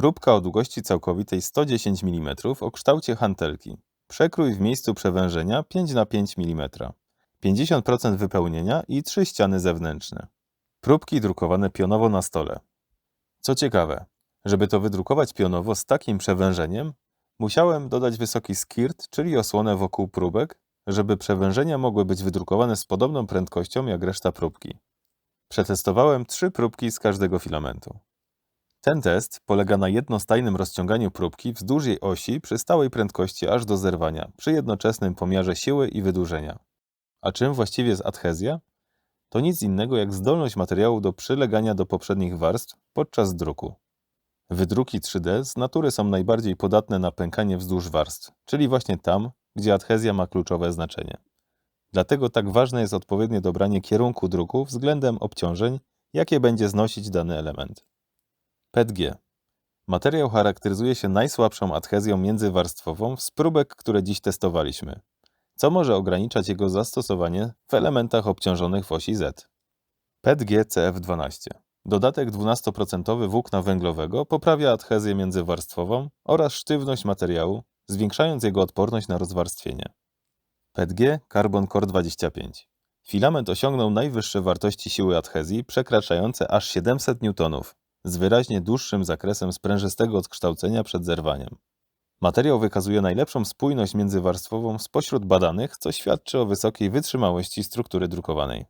Próbka o długości całkowitej 110 mm o kształcie hantelki. Przekrój w miejscu przewężenia 5 na 5 mm. 50% wypełnienia i trzy ściany zewnętrzne. Próbki drukowane pionowo na stole. Co ciekawe, żeby to wydrukować pionowo z takim przewężeniem, musiałem dodać wysoki skirt, czyli osłonę wokół próbek, żeby przewężenia mogły być wydrukowane z podobną prędkością jak reszta próbki. Przetestowałem trzy próbki z każdego filamentu. Ten test polega na jednostajnym rozciąganiu próbki wzdłuż jej osi przy stałej prędkości aż do zerwania, przy jednoczesnym pomiarze siły i wydłużenia. A czym właściwie jest adhezja? To nic innego jak zdolność materiału do przylegania do poprzednich warstw podczas druku. Wydruki 3D z natury są najbardziej podatne na pękanie wzdłuż warstw, czyli właśnie tam, gdzie adhezja ma kluczowe znaczenie. Dlatego tak ważne jest odpowiednie dobranie kierunku druku względem obciążeń, jakie będzie znosić dany element. PETG. Materiał charakteryzuje się najsłabszą adhezją międzywarstwową z próbek, które dziś testowaliśmy, co może ograniczać jego zastosowanie w elementach obciążonych w osi Z. PETG CF12. Dodatek 12% włókna węglowego poprawia adhezję międzywarstwową oraz sztywność materiału, zwiększając jego odporność na rozwarstwienie. PETG Carbon Core 25. Filament osiągnął najwyższe wartości siły adhezji, przekraczające aż 700 newtonów, z wyraźnie dłuższym zakresem sprężystego odkształcenia przed zerwaniem. Materiał wykazuje najlepszą spójność międzywarstwową spośród badanych, co świadczy o wysokiej wytrzymałości struktury drukowanej.